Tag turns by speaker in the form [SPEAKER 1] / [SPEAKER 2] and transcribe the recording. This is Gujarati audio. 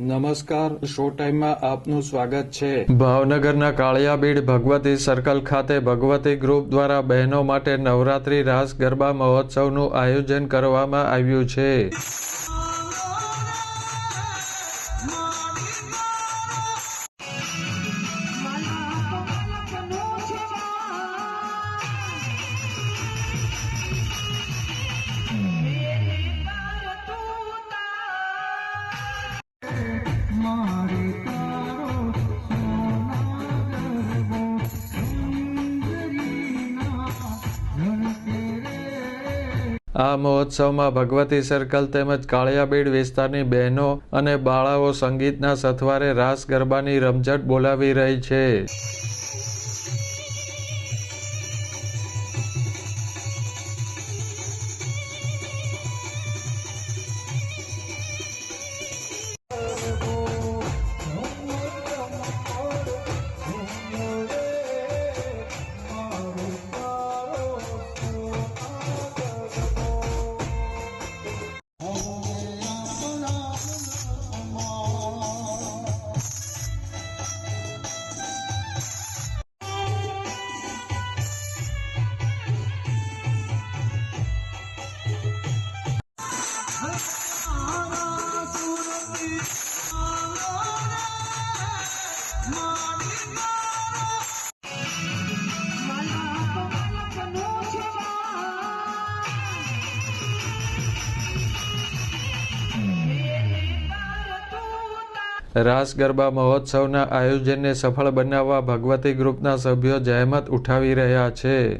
[SPEAKER 1] નમસ્કાર શો ટાઈમમાં આપનું સ્વાગત છે.
[SPEAKER 2] ભાવનગરના કાળિયાબીડ ભગવતી સર્કલ ખાતે ભગવતી ગ્રુપ દ્વારા બહેનો માટે નવરાત્રી રાસ ગરબા મહોત્સવનું આયોજન કરવામાં આવ્યું છે. આ મહોત્સવમાં ભગવતી સર્કલ તેમજ કાળિયાબીડ વિસ્તારની બહેનો અને બાળાઓ સંગીતના સથવારે રાસ ગરબાની રમઝટ બોલાવી રહી છે. રાસ ગરબા મહોત્સવના આયોજનને સફળ બનાવવા ભગવતી ગ્રુપના સભ્યો જહેમત ઉઠાવી રહ્યા છે.